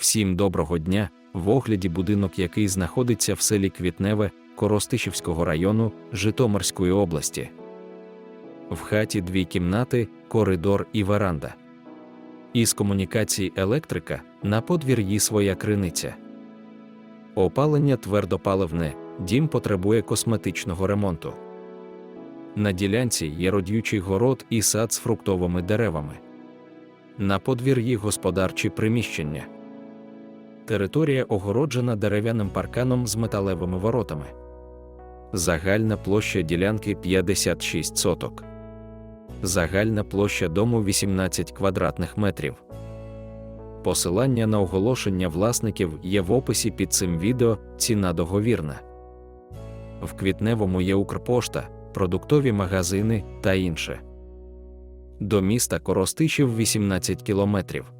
Всім доброго дня! В огляді будинок, який знаходиться в селі Квітневе Коростишівського району Житомирської області. В хаті дві кімнати, коридор і веранда. Із комунікацій електрика на подвір'ї своя криниця. Опалення твердопаливне, дім потребує косметичного ремонту. На ділянці є родючий город і сад з фруктовими деревами. На подвір'ї господарчі приміщення. Територія огороджена дерев'яним парканом з металевими воротами. Загальна площа ділянки 56 соток. Загальна площа дому 18 квадратних метрів. Посилання на оголошення власників є в описі під цим відео. Ціна договірна. В квітневому є Укрпошта, продуктові магазини та інше. До міста Коростишів 18 кілометрів.